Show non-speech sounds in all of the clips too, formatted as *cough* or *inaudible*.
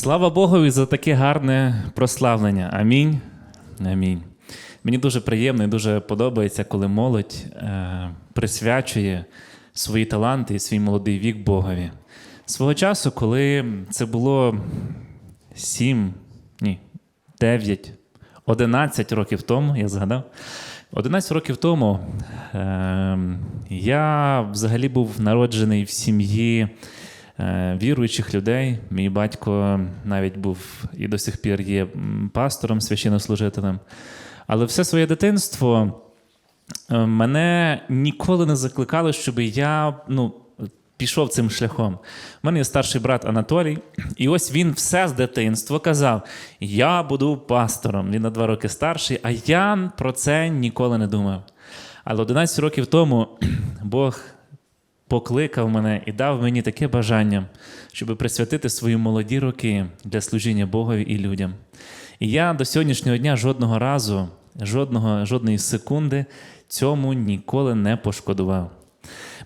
Слава Богові за таке гарне прославлення. Амінь. Амінь. Мені дуже приємно і дуже подобається, коли молодь е, присвячує свої таланти і свій молодий вік Богові. Свого часу, коли це було 7, ні, 9, 11 років тому, я згадав. 11 років тому е, я взагалі був народжений в сім'ї віруючих людей. Мій батько навіть був і до сих пір є пастором, священнослужителем. Але все своє дитинство е, мене ніколи не закликали, щоб я ну, пішов цим шляхом. У мене є старший брат Анатолій, і ось він все з дитинства казав: Я буду пастором. Він на два роки старший, а я про це ніколи не думав. Але 11 років тому *clears throat* Бог покликав мене і дав мені таке бажання, щоб присвятити свої молоді роки для служіння Богові і людям. І я до сьогоднішнього дня жодного разу, жодного, жодної секунди цьому ніколи не пошкодував.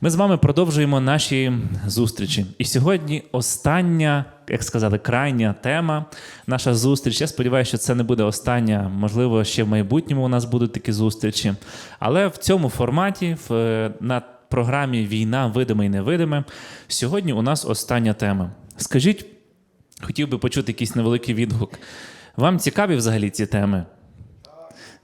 Ми з вами продовжуємо наші зустрічі. І сьогодні остання, як сказали, крайня тема, наша зустріч. Я сподіваюся, що це не буде остання. Можливо, ще в майбутньому у нас будуть такі зустрічі. Але в цьому форматі, в, на програмі Війна, видиме і невидиме, сьогодні у нас остання тема. Скажіть, хотів би почути якийсь невеликий відгук. Вам цікаві взагалі ці теми?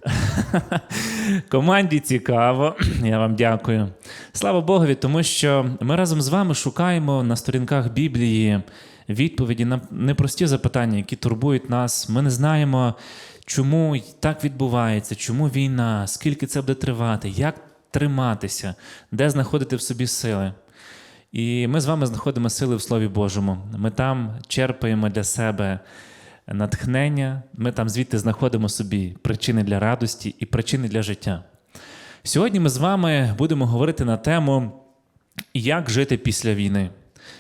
*laughs* Команді цікаво, *clears throat* я вам дякую. Слава Богові, тому що ми разом з вами шукаємо на сторінках Біблії відповіді на непрості запитання, які турбують нас. Ми не знаємо, чому так відбувається, чому війна, скільки це буде тривати, як триматися, де знаходити в собі сили. І ми з вами знаходимо сили в Слові Божому. Ми там черпаємо для себе натхнення, ми там звідти знаходимо собі причини для радості і причини для життя. Сьогодні ми з вами будемо говорити на тему, як жити після війни.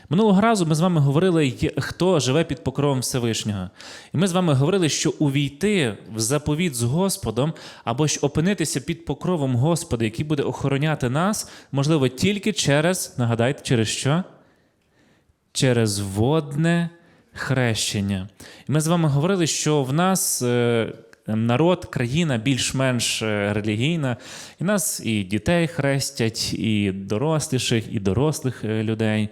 Минулого разу ми з вами говорили, хто живе під покровом Всевишнього. І ми з вами говорили, що увійти в заповіт з Господом або ж опинитися під покровом Господа, який буде охороняти нас, можливо, тільки через, нагадайте, через що? через водне хрещення. І ми з вами говорили, що в нас е, народ, країна більш-менш е, релігійна, і нас і дітей хрестять, і доросліших, і дорослих е, людей.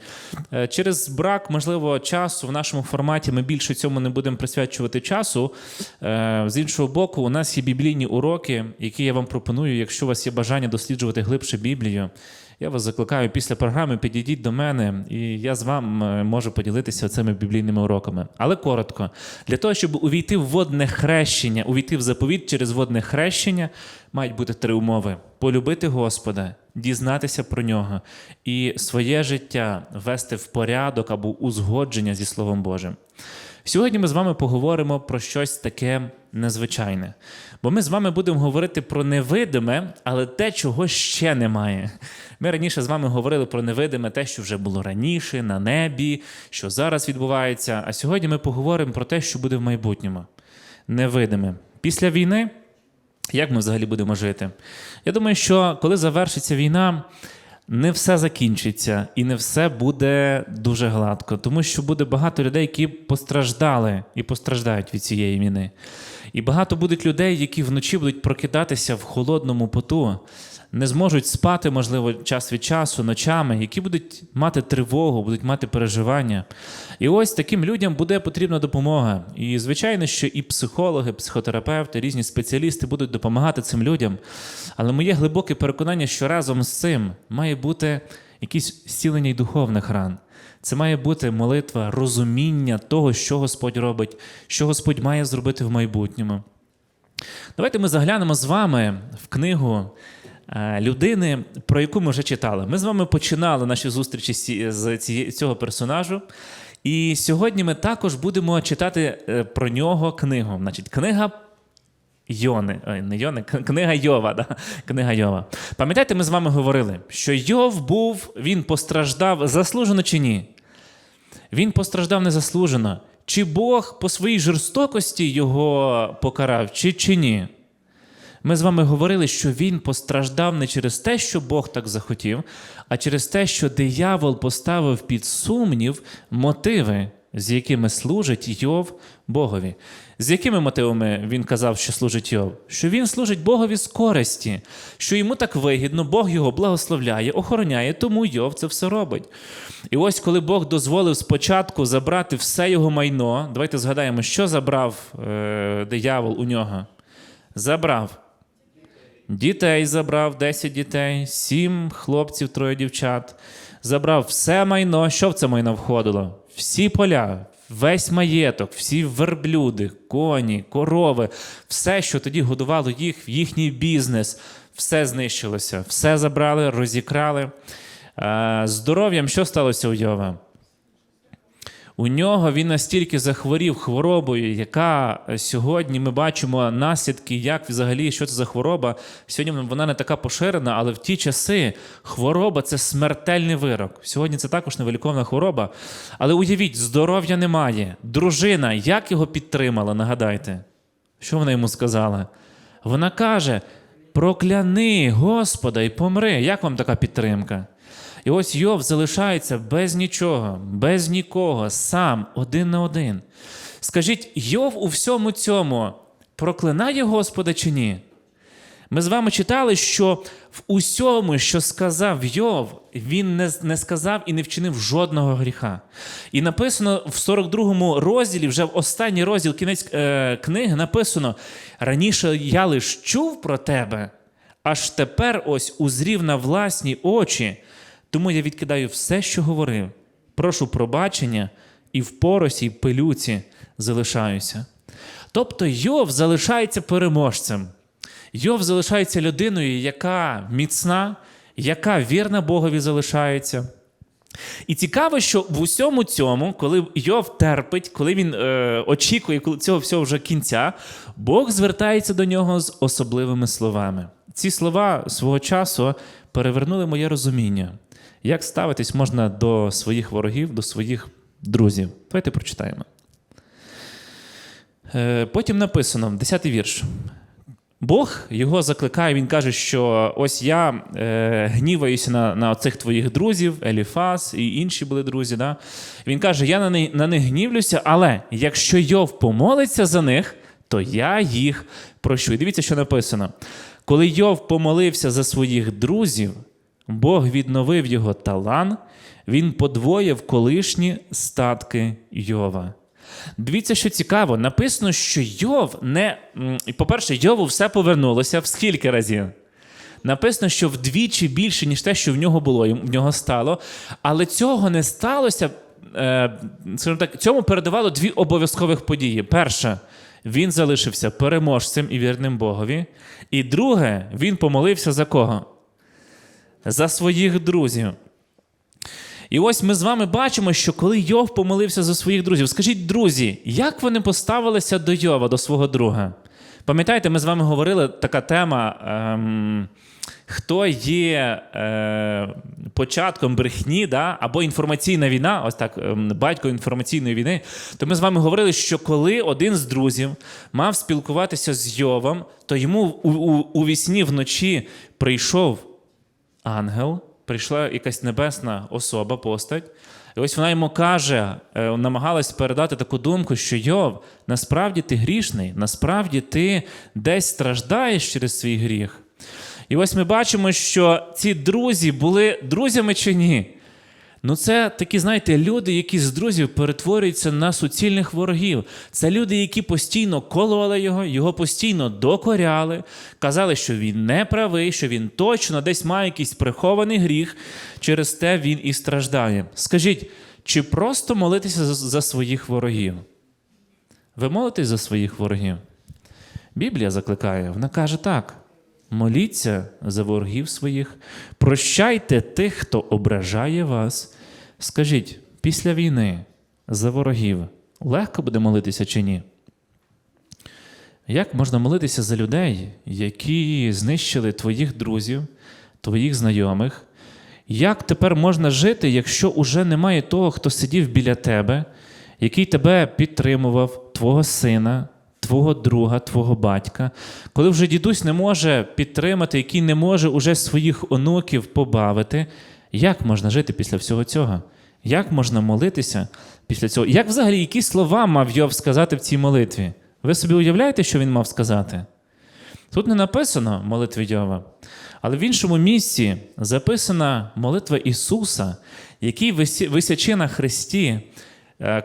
Е, Через брак, можливо, часу в нашому форматі ми більше цьому не будемо присвячувати часу. З іншого боку, у нас є біблійні уроки, які я вам пропоную, якщо у вас є бажання досліджувати глибше Біблію. Я вас закликаю після програми, підійдіть до мене, і я з вами можу поділитися цими біблійними уроками. Але коротко, для того, щоб увійти в водне хрещення, увійти в заповіт через водне хрещення, мають бути три умови: полюбити Господа, дізнатися про нього і своє життя вести в порядок або узгодження зі Словом Божим. Сьогодні ми з вами поговоримо про щось таке незвичайне. Бо ми з вами будемо говорити про невидиме, але те, чого ще немає. Ми раніше з вами говорили про невидиме, те, що вже було раніше, на небі, що зараз відбувається. А сьогодні ми поговоримо про те, що буде в майбутньому. Невидиме. Після війни, як ми взагалі будемо жити? Я думаю, що коли завершиться війна, не все закінчиться і не все буде дуже гладко, тому що буде багато людей, які постраждали і постраждають від цієї війни. І багато будуть людей, які вночі будуть прокидатися в холодному поту, не зможуть спати, можливо, час від часу, ночами, які будуть мати тривогу, будуть мати переживання. І ось таким людям буде потрібна допомога. І звичайно, що і психологи, психотерапевти, різні спеціалісти будуть допомагати цим людям. Але моє глибоке переконання, що разом з цим має бути якесь зцілення й духовних ран. Це має бути молитва, розуміння того, що Господь робить, що Господь має зробити в майбутньому. Давайте ми заглянемо з вами в книгу е, людини, про яку ми вже читали. Ми з вами починали наші зустрічі з цього персонажу. І сьогодні ми також будемо читати е, про нього книгу. Значить, книга Йони, ой, не Йони, книга Йова. Да? Книга Йова. Пам'ятаєте, ми з вами говорили, що Йов був, він постраждав заслужено чи ні? Він постраждав незаслужено. Чи Бог по своїй жорстокості його покарав, чи, чи ні? Ми з вами говорили, що він постраждав не через те, що Бог так захотів, а через те, що диявол поставив під сумнів мотиви з якими служить Йов Богові. З якими мотивами він казав, що служить Йов? Що він служить Богові з користі, що йому так вигідно, Бог його благословляє, охороняє, тому Йов це все робить. І ось коли Бог дозволив спочатку забрати все його майно, давайте згадаємо, що забрав е, диявол у нього. Забрав. Дітей забрав 10 дітей, 7 хлопців, троє дівчат. Забрав все майно. Що в це майно входило? Всі поля, весь маєток, всі верблюди, коні, корови, все, що тоді годувало їх їхній бізнес, все знищилося, все забрали, розікрали. Е, Здоров'ям що сталося у Йова? У нього він настільки захворів хворобою, яка сьогодні ми бачимо наслідки, як взагалі що це за хвороба. Сьогодні вона не така поширена, але в ті часи хвороба це смертельний вирок. Сьогодні це також невиліковна хвороба. Але уявіть, здоров'я немає. Дружина, як його підтримала, нагадайте, що вона йому сказала? Вона каже: прокляни Господа і помри. Як вам така підтримка? І ось Йов залишається без нічого, без нікого, сам, один на один. Скажіть, Йов у всьому цьому проклинає Господа чи ні? Ми з вами читали, що в усьому, що сказав Йов, він не, не сказав і не вчинив жодного гріха. І написано в 42-му розділі, вже в останній розділ кінець е, книги, написано: раніше я лиш чув про тебе, аж тепер ось узрів на власні очі. Тому я відкидаю все, що говорив. Прошу пробачення, і в поросі, й пилюці залишаюся. Тобто Йов залишається переможцем. Йов залишається людиною, яка міцна, яка вірна Богові залишається. І цікаво, що в усьому цьому, коли Йов терпить, коли він е, очікує коли цього всього вже кінця, Бог звертається до нього з особливими словами. Ці слова свого часу перевернули моє розуміння. Як ставитись можна до своїх ворогів, до своїх друзів? Давайте прочитаємо. Е, Потім написано, 10-й вірш. Бог його закликає, він каже, що ось я е, гніваюся на на цих твоїх друзів, Еліфас і інші були друзі. Да? Він каже: Я на них, на них гнівлюся, але якщо Йов помолиться за них, то я їх прощу. І дивіться, що написано. Коли Йов помолився за своїх друзів, Бог відновив його талант, він подвоїв колишні статки Йова. Дивіться, що цікаво, написано, що Йов не. По-перше, Йову все повернулося в скільки разів? Написано, що вдвічі більше, ніж те, що в нього було, в нього стало. Але цього не сталося. е, Скажімо так, цьому передавало дві обов'язкових події. Перша, він залишився переможцем і вірним Богові. І друге, він помолився за кого? За своїх друзів. І ось ми з вами бачимо, що коли Йов помолився за своїх друзів, скажіть, друзі, як вони поставилися до Йова, до свого друга? Пам'ятаєте, ми з вами говорили така тема. Ем, Хто є е, початком брехні, да, або інформаційна війна, ось так, ем, батько інформаційної війни, то ми з вами говорили, що коли один з друзів мав спілкуватися з Йовом, то йому у, у, у вісні вночі прийшов ангел, прийшла якась небесна особа, постать. І ось вона йому каже, е, намагалась передати таку думку, що Йов, насправді ти грішний, насправді ти десь страждаєш через свій гріх. І ось ми бачимо, що ці друзі були друзями чи ні. Ну, це такі, знаєте, люди, які з друзів перетворюються на суцільних ворогів. Це люди, які постійно кололи його, його постійно докоряли, казали, що він не правий, що він точно десь має якийсь прихований гріх, через те він і страждає. Скажіть, чи просто молитися за, своїх ворогів? Ви молитесь за своїх ворогів? Біблія закликає, вона каже так: моліться за ворогів своїх, прощайте тих, хто ображає вас. Скажіть, після війни за ворогів легко буде молитися чи ні? Як можна молитися за людей, які знищили твоїх друзів, твоїх знайомих? Як тепер можна жити, якщо уже немає того, хто сидів біля тебе, який тебе підтримував, твого сина, твого друга, твого батька, коли вже дідусь не може підтримати, який не може уже своїх онуків побавити, як можна жити після всього цього? Як можна молитися після цього. Як взагалі, які слова мав Йов сказати в цій молитві? Ви собі уявляєте, що він мав сказати? Тут не написано молитви Йова, але в іншому місці записана молитва Ісуса, який висячи на Христі,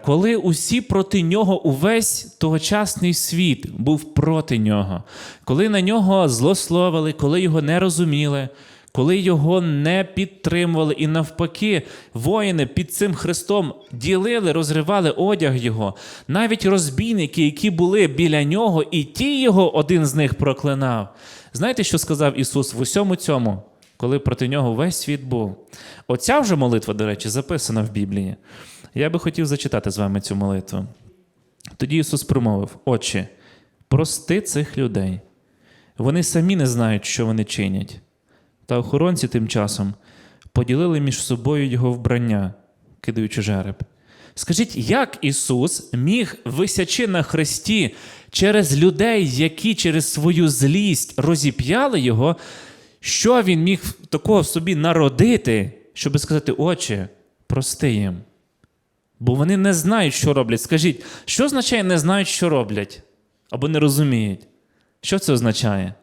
коли усі проти нього, увесь тогочасний світ був проти нього, коли на нього злословили, коли його не розуміли, коли його не підтримували, і навпаки, воїни під цим Христом ділили, розривали одяг його, навіть розбійники, які були біля нього, і ті його один з них проклинав. Знаєте, що сказав Ісус в усьому цьому, коли проти нього весь світ був? Оця вже молитва, до речі, записана в Біблії. Я би хотів зачитати з вами цю молитву. Тоді Ісус промовив: Отче, прости цих людей. Вони самі не знають, що вони чинять. Та охоронці тим часом поділили між собою його вбрання, кидаючи жереб. Скажіть, як Ісус міг, висячи на хресті через людей, які через свою злість розіп'яли Його, що Він міг такого собі народити, щоб сказати, Отче, прости їм? Бо вони не знають, що роблять. Скажіть, що означає не знають, що роблять? Або не розуміють? Що це означає?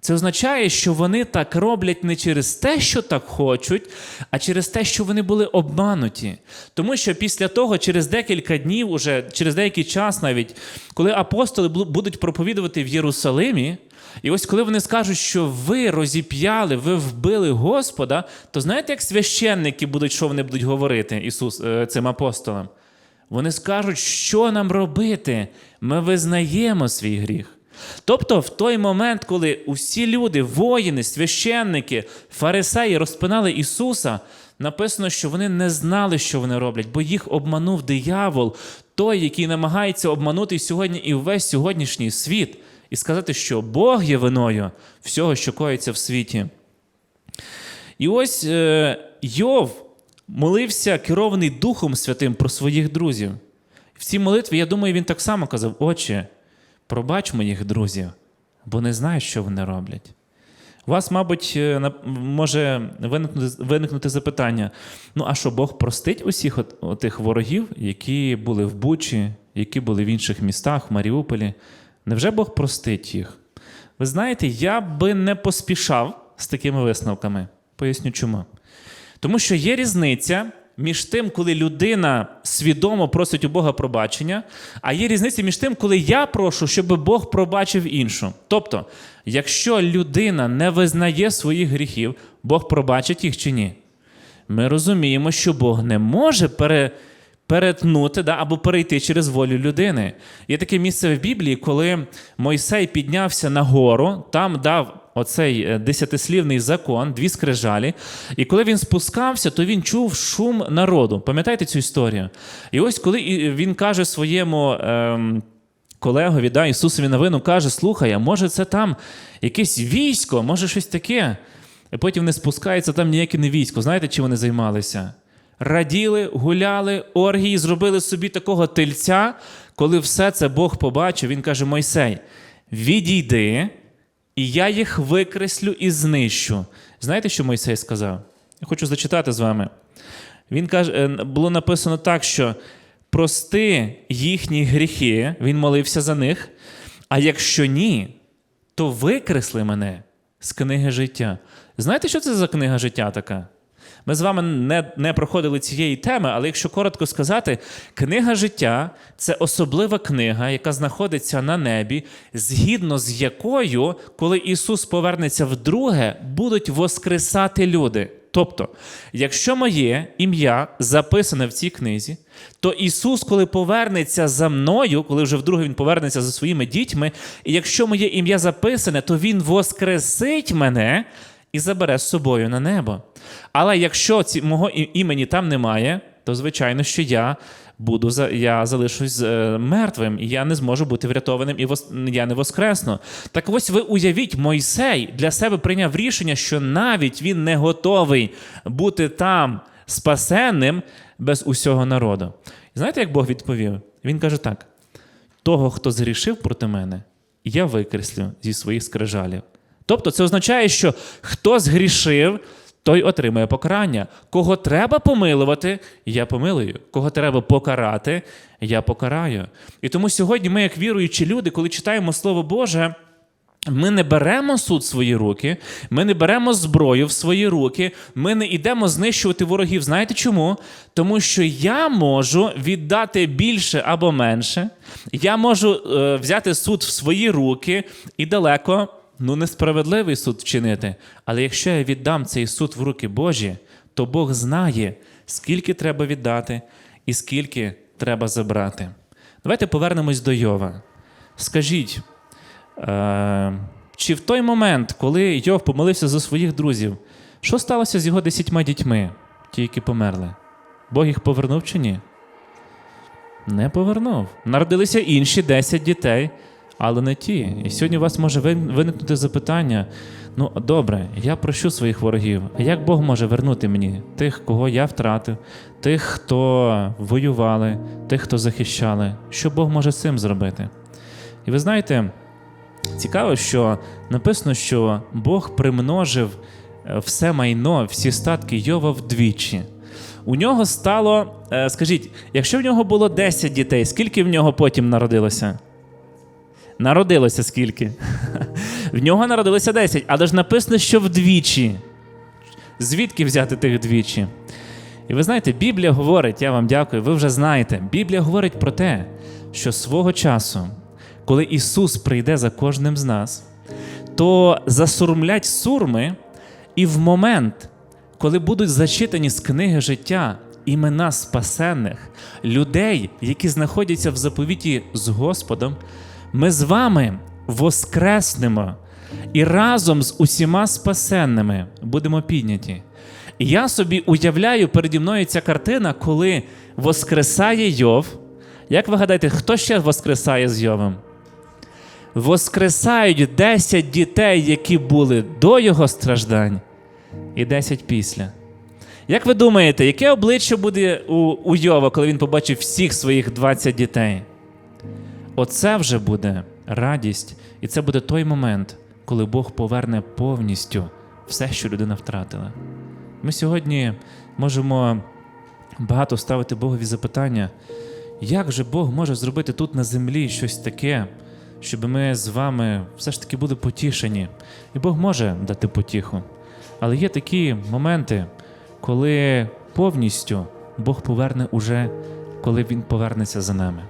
Це означає, що вони так роблять не через те, що так хочуть, а через те, що вони були обмануті. Тому що після того, через декілька днів, уже через деякий час навіть, коли апостоли будуть проповідувати в Єрусалимі, і ось коли вони скажуть, що ви розіп'яли, ви вбили Господа, то знаєте, як священники будуть, що вони будуть говорити Ісус, е, цим апостолам? Вони скажуть, що нам робити? Ми визнаємо свій гріх. Тобто, в той момент, коли усі люди, воїни, священники, фарисеї розпинали Ісуса, написано, що вони не знали, що вони роблять, бо їх обманув диявол, той, який намагається обманути сьогодні і весь сьогоднішній світ, і сказати, що Бог є виною всього, що коїться в світі. І ось е, Йов молився керований Духом Святим про своїх друзів. В цій молитві, я думаю, він так само казав: Отче, пробач моїх друзів, бо не знають, що вони роблять. У вас, мабуть, е, може виникнути, виникнути запитання: ну, а що Бог простить усіх тих ворогів, які були в Бучі, які були в інших містах, в Маріуполі? Невже Бог простить їх? Ви знаєте, я би не поспішав з такими висновками. Поясню чому. Тому що є різниця між тим, коли людина свідомо просить у Бога пробачення, а є різниця між тим, коли я прошу, щоб Бог пробачив іншу. Тобто, якщо людина не визнає своїх гріхів, Бог пробачить їх чи ні? Ми розуміємо, що Бог не може пере, перетнути да, або перейти через волю людини. Є таке місце в Біблії, коли Мойсей піднявся на гору, там дав оцей е, десятислівний закон, дві скрижалі. І коли він спускався, то він чув шум народу. Пам'ятаєте цю історію? І ось коли він каже своєму. Ем, колегові, да, Ісусові новину каже: слухай, а може це там якесь військо, може щось таке. І потім не спускається там ніяке не військо. Знаєте, чим вони займалися? Раділи, гуляли, оргії, зробили собі такого тельця. Коли все це Бог побачив, він каже: Мойсей, відійди, і я їх викреслю і знищу. Знаєте, що Мойсей сказав? Я хочу зачитати з вами. Він каже, е, було написано так, що прости їхні гріхи, він молився за них. А якщо ні, то викресли мене з книги життя. Знаєте, що це за книга життя така? Ми з вами не, не проходили цієї теми, але якщо коротко сказати, книга життя це особлива книга, яка знаходиться на небі, згідно з якою, коли Ісус повернеться вдруге, будуть воскресати люди. Тобто, якщо моє ім'я записане в цій книзі, то Ісус, коли повернеться за мною, коли вже вдруге Він повернеться за своїми дітьми, і якщо моє ім'я записане, то Він воскресить мене і забере з собою на небо. Але якщо ці, мого імені там немає, то звичайно, що я буду за я залишусь е, мертвим, і я не зможу бути врятованим, і я не воскресну. Так ось ви уявіть, Мойсей для себе прийняв рішення, що навіть він не готовий бути там спасенним без усього народу. І знаєте, як Бог відповів? Він каже так: того, хто згрішив проти мене, я викреслю зі своїх скрижалів. Тобто це означає, що хто згрішив, той отримає покарання. Кого треба помилувати, я помилую. Кого треба покарати, я покараю. І тому сьогодні ми, як віруючі люди, коли читаємо Слово Боже. Ми не беремо суд в свої руки, ми не беремо зброю в свої руки, ми не йдемо знищувати ворогів. Знаєте чому? Тому що я можу віддати більше або менше, я можу е, взяти суд в свої руки і далеко ну, несправедливий суд вчинити. Але якщо я віддам цей суд в руки Божі, то Бог знає, скільки треба віддати і скільки треба забрати. Давайте повернемось до Йова. Скажіть. Е, чи в той момент, коли Йов помолився за своїх друзів, що сталося з його десятьма дітьми, ті, які померли? Бог їх повернув чи ні? Не повернув. Народилися інші 10 дітей, але не ті. І сьогодні у вас може виникнути запитання: ну, добре, я прощу своїх ворогів. А як Бог може вернути мені тих, кого я втратив, тих, хто воювали, тих, хто захищали? Що Бог може з цим зробити? І ви знаєте. Цікаво, що написано, що Бог примножив е, все майно, всі статки Йова вдвічі. У нього стало, е, скажіть, якщо в нього було 10 дітей, скільки в нього потім народилося? Народилося скільки? *laughs* В нього народилося 10, але ж написано, що вдвічі. Звідки взяти тих двічі? І ви знаєте, Біблія говорить, я вам дякую, ви вже знаєте, Біблія говорить про те, що свого часу, коли Ісус прийде за кожним з нас, то засурмлять сурми, і в момент, коли будуть зачитані з книги життя імена спасенних, людей, які знаходяться в заповіті з Господом, ми з вами воскреснемо і разом з усіма спасенними будемо підняті. І я собі уявляю переді мною ця картина, коли воскресає Йов. Як ви гадаєте, хто ще воскресає з Йовом? Воскресають 10 дітей, які були до його страждань, і 10 після. Як ви думаєте, яке обличчя буде у, у Йова, коли він побачив всіх своїх 20 дітей? Оце вже буде радість, і це буде той момент, коли Бог поверне повністю все, що людина втратила. Ми сьогодні можемо багато ставити Богові запитання, як же Бог може зробити тут на землі щось таке, щоб ми з вами все ж таки були потішені. І Бог може дати потіху. Але є такі моменти, коли повністю Бог поверне уже, коли Він повернеться за нами.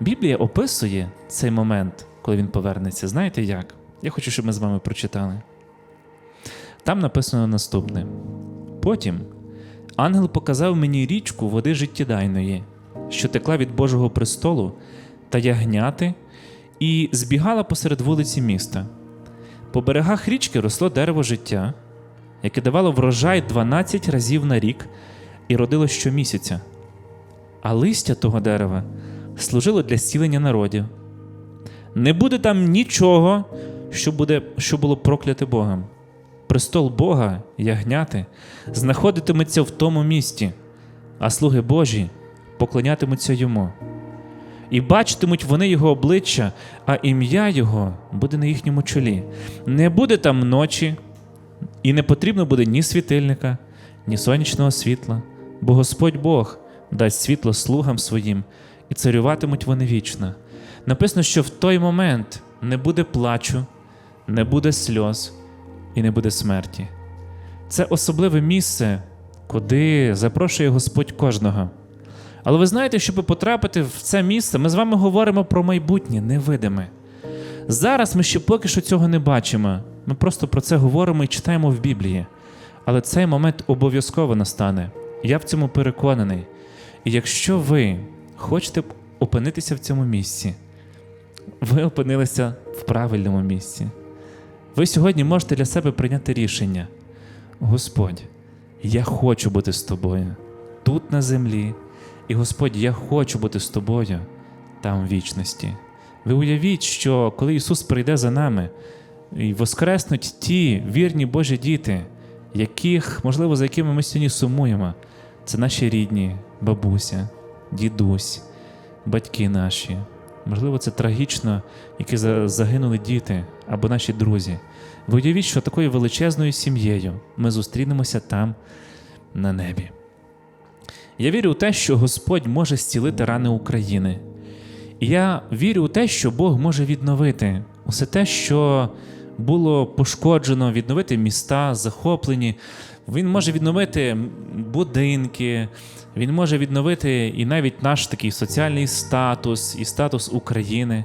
Біблія описує цей момент, коли він повернеться. Знаєте як? Я хочу, щоб ми з вами прочитали. Там написано наступне: Потім ангел показав мені річку води життєдайної, що текла від Божого престолу та ягняти, і збігала посеред вулиці міста. По берегах річки росло дерево життя, яке давало врожай 12 разів на рік і родило щомісяця. А листя того дерева служило для зцілення народів. Не буде там нічого, що, буде, що було прокляте Богом. Престол Бога, ягняти, знаходитиметься в тому місті, а слуги Божі поклонятимуться йому. І бачитимуть вони його обличчя, а ім'я Його буде на їхньому чолі. Не буде там ночі, і не потрібно буде ні світильника, ні сонячного світла, бо Господь Бог дасть світло слугам своїм, і царюватимуть вони вічно. Написано, що в той момент не буде плачу, не буде сльоз і не буде смерті. Це особливе місце, куди запрошує Господь кожного. Але ви знаєте, щоб потрапити в це місце, ми з вами говоримо про майбутнє невидиме. Зараз ми ще поки що цього не бачимо. Ми просто про це говоримо і читаємо в Біблії. Але цей момент обов'язково настане. Я в цьому переконаний. І якщо ви хочете опинитися в цьому місці, ви опинилися в правильному місці. Ви сьогодні можете для себе прийняти рішення. Господь, я хочу бути з тобою тут на землі. І Господь, я хочу бути з тобою там в вічності. Ви уявіть, що коли Ісус прийде за нами і воскреснуть ті вірні Божі діти, яких, можливо, за якими ми сьогодні сумуємо, це наші рідні, бабуся, дідусь, батьки наші, можливо, це трагічно, які загинули діти або наші друзі. Ви уявіть, що такою величезною сім'єю ми зустрінемося там на небі. Я вірю у те, що Господь може зцілити рани України. І я вірю у те, що Бог може відновити усе те, що було пошкоджено, відновити міста, захоплені. Він може відновити будинки, він може відновити і навіть наш такий соціальний статус, і статус України.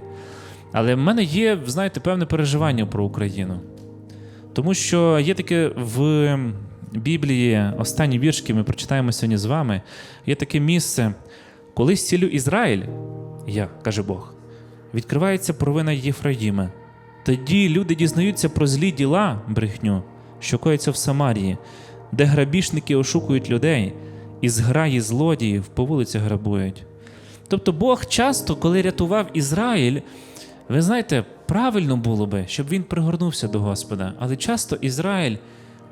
Але в мене є, знаєте, певне переживання про Україну. Тому що є таке в Біблії, останні віршки ми прочитаємо сьогодні з вами. Є таке місце, коли зцілю Ізраїль, я, каже Бог, відкривається провина Єфраїма. Тоді люди дізнаються про злі діла, брехню, що коїться в Самарії, де грабіжники ошукують людей, і зграї злодіїв по вулицях грабують. Тобто Бог часто, коли рятував Ізраїль, ви знаєте, правильно було би, щоб він пригорнувся до Господа, але часто Ізраїль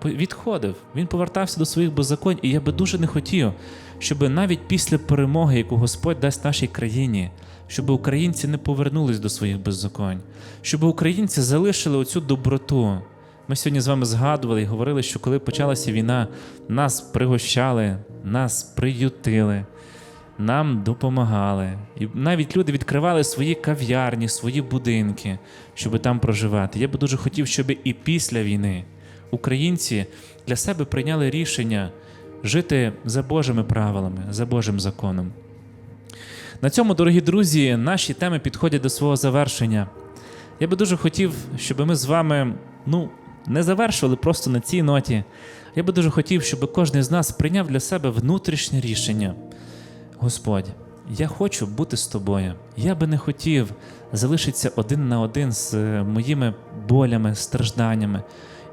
відходив, він повертався до своїх беззаконь, і я би дуже не хотів, щоб навіть після перемоги, яку Господь дасть нашій країні, щоб українці не повернулись до своїх беззаконь, щоб українці залишили оцю доброту. Ми сьогодні з вами згадували і говорили, що коли почалася війна, нас пригощали, нас приютили нам допомагали. І навіть люди відкривали свої кав'ярні, свої будинки, щоб там проживати. Я би дуже хотів, щоб і після війни українці для себе прийняли рішення жити за Божими правилами, за Божим законом. На цьому, дорогі друзі, наші теми підходять до свого завершення. Я би дуже хотів, щоб ми з вами ну, не завершували просто на цій ноті. Я би дуже хотів, щоб кожен з нас прийняв для себе внутрішнє рішення. Господь, я хочу бути з тобою. Я би не хотів залишитися один на один з е, моїми болями, стражданнями.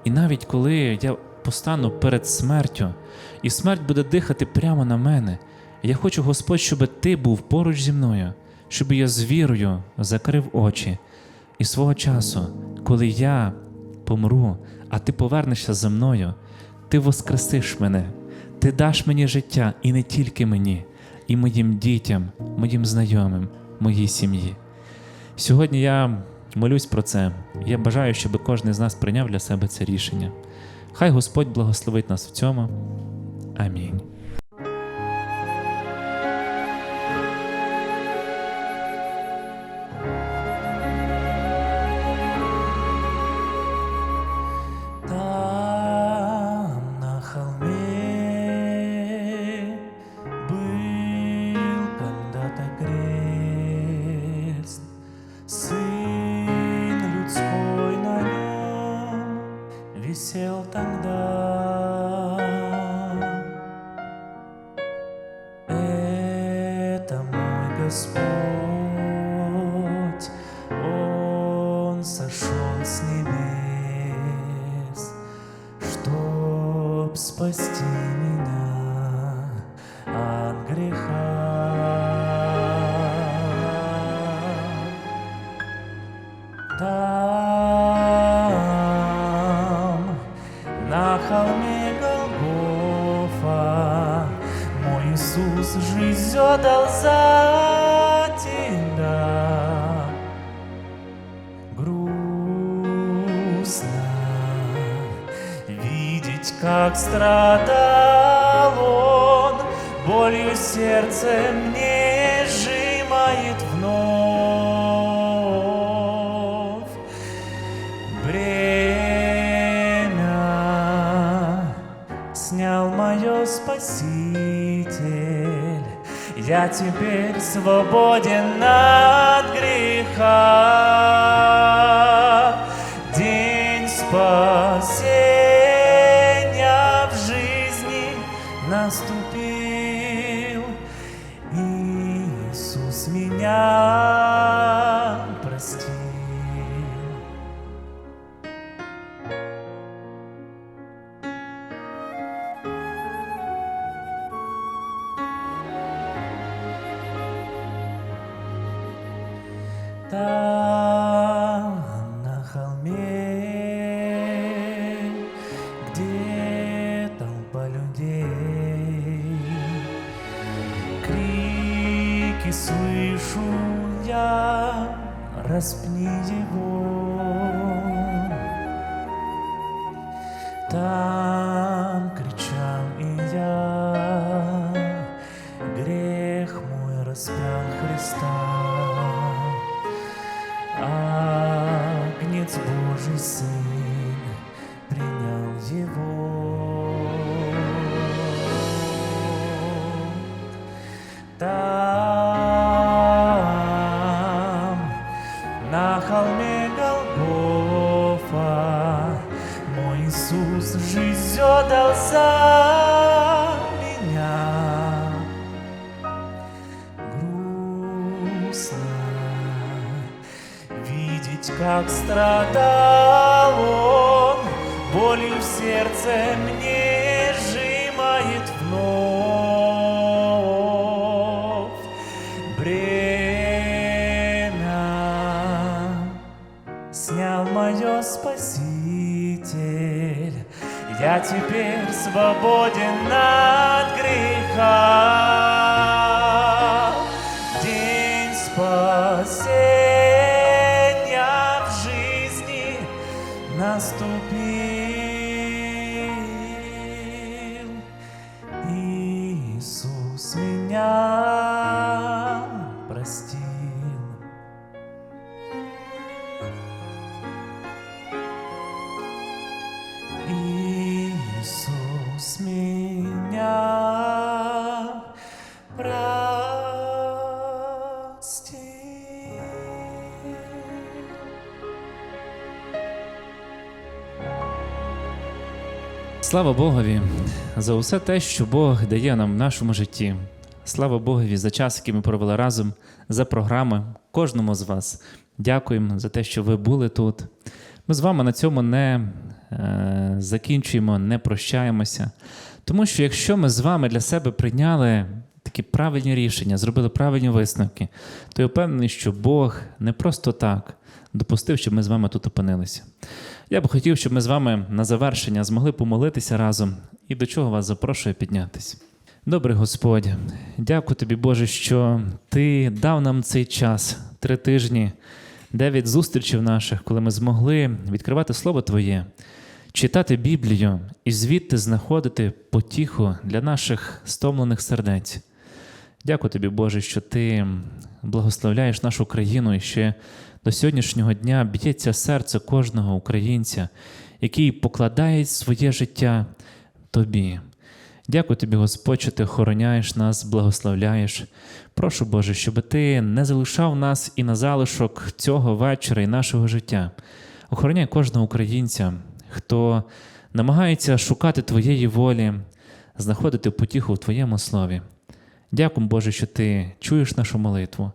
І навіть коли я постану перед смертю, і смерть буде дихати прямо на мене, я хочу, Господь, щоб ти був поруч зі мною, щоб я з вірою закрив очі. І свого часу, коли я помру, а ти повернешся за мною, ти воскресиш мене, ти даш мені життя і не тільки мені, і моїм дітям, моїм знайомим, моїй сім'ї. Сьогодні я молюсь про це. Я бажаю, щоб кожен з нас прийняв для себе це рішення. Хай Господь благословить нас в цьому. Амінь. Видеть, как страдал он, болью сердце мне сжимает вновь. Бремя снял мое спаситель, я теперь свободен от греха. Там Иисус жизнь отдал за меня. Грустно видеть, как страдал он, болью в сердце мне теперь свободен от греха. Слава Богові за усе те, що Бог дає нам в нашому житті. Слава Богові за час, який ми провели разом, за програми, кожному з вас. Дякуємо за те, що ви були тут. Ми з вами на цьому не е, закінчуємо, не прощаємося. Тому що якщо ми з вами для себе прийняли такі правильні рішення, зробили правильні висновки, то я впевнений, що Бог не просто так допустив, щоб ми з вами тут опинилися. Я би хотів, щоб ми з вами на завершення змогли помолитися разом і до чого вас запрошую піднятись. Добрий Господь, дякую тобі, Боже, що Ти дав нам цей час, три тижні, дев'ять зустрічей наших, коли ми змогли відкривати Слово Твоє, читати Біблію і звідти знаходити потіху для наших стомлених сердець. Дякую тобі, Боже, що ти благословляєш нашу країну і ще до сьогоднішнього дня б'ється серце кожного українця, який покладає своє життя тобі. Дякую тобі, Господь, що ти охороняєш нас, благословляєш. Прошу, Боже, щоб ти не залишав нас і на залишок цього вечора і нашого життя. Охороняй кожного українця, хто намагається шукати Твоєї волі, знаходити потіху в Твоєму слові. Дякую, Боже, що ти чуєш нашу молитву